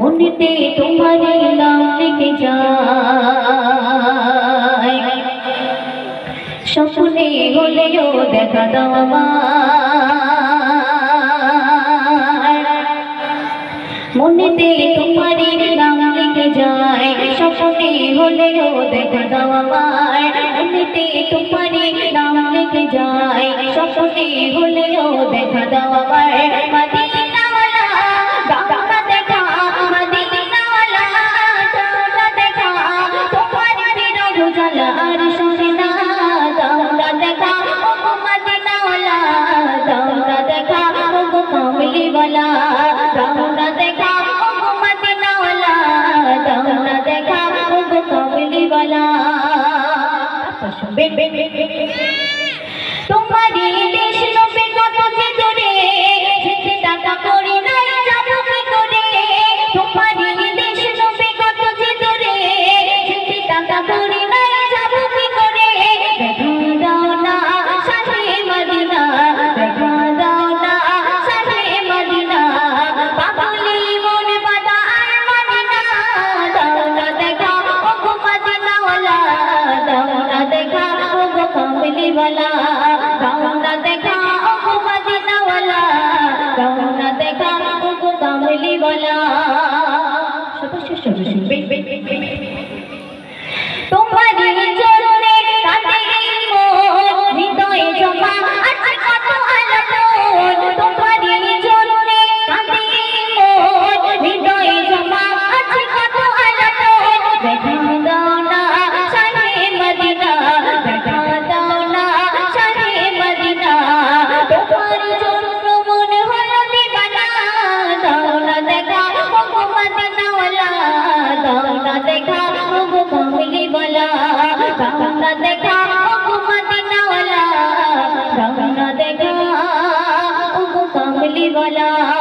মনেতে তোমার নাম লিখে যায়। স্বপ্নে হলেও দেখা দাও আমার। মনেতে তোমার নাম লিখে যায়। স্বপ্নে হলেও দেখা দাও আমার। মনেতে তোমার নাম লিখে যায়। স্বপ্নে হলেও দেখা দাও আমার। বলা দাও না দেখা মদিনাওয়ালা আচ্ছা, দেশ মদিনাওয়ালা কামনা দেখা ওগো মদিনাওয়ালা কামনা দেখা ওগো কামলিওয়ালা সবাই শুনবে গলা